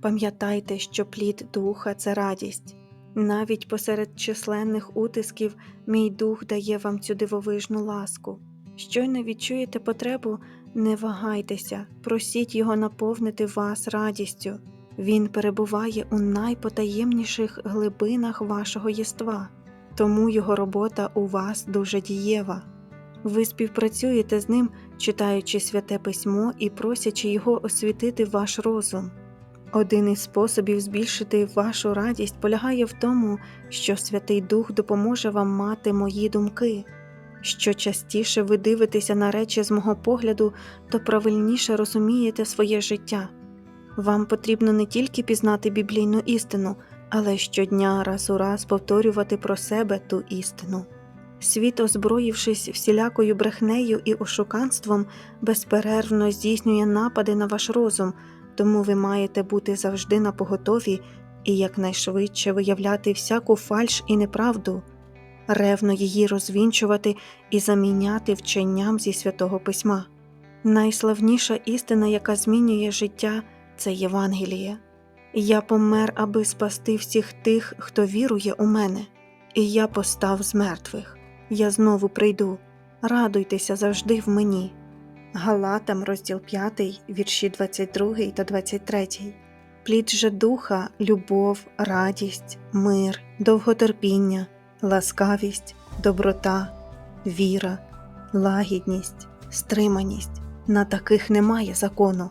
Пам'ятайте, що плід духа це радість. Навіть посеред численних утисків мій дух дає вам цю дивовижну ласку. Щойно відчуєте потребу, не вагайтеся, просіть його наповнити вас радістю. Він перебуває у найпотаємніших глибинах вашого єства, тому його робота у вас дуже дієва. Ви співпрацюєте з ним, читаючи святе письмо і просячи його освітити ваш розум. Один із способів збільшити вашу радість полягає в тому, що Святий Дух допоможе вам мати мої думки. Що частіше ви дивитеся на речі з мого погляду, то правильніше розумієте своє життя. Вам потрібно не тільки пізнати біблійну істину, але щодня раз у раз повторювати про себе ту істину. Світ, озброївшись всілякою брехнею і ошуканством, безперервно здійснює напади на ваш розум, тому ви маєте бути завжди на поготові і якнайшвидше виявляти всяку фальш і неправду, ревно її розвінчувати і заміняти вченням зі святого письма. Найславніша істина, яка змінює життя, це Євангеліє. Я помер, аби спасти всіх тих, хто вірує у мене, і я постав з мертвих. Я знову прийду. Радуйтеся завжди в мені. Галатам, розділ 5, вірші 22 та 23. Плід же духа, любов, радість, мир, довготерпіння, ласкавість, доброта, віра, лагідність, стриманість. На таких немає закону.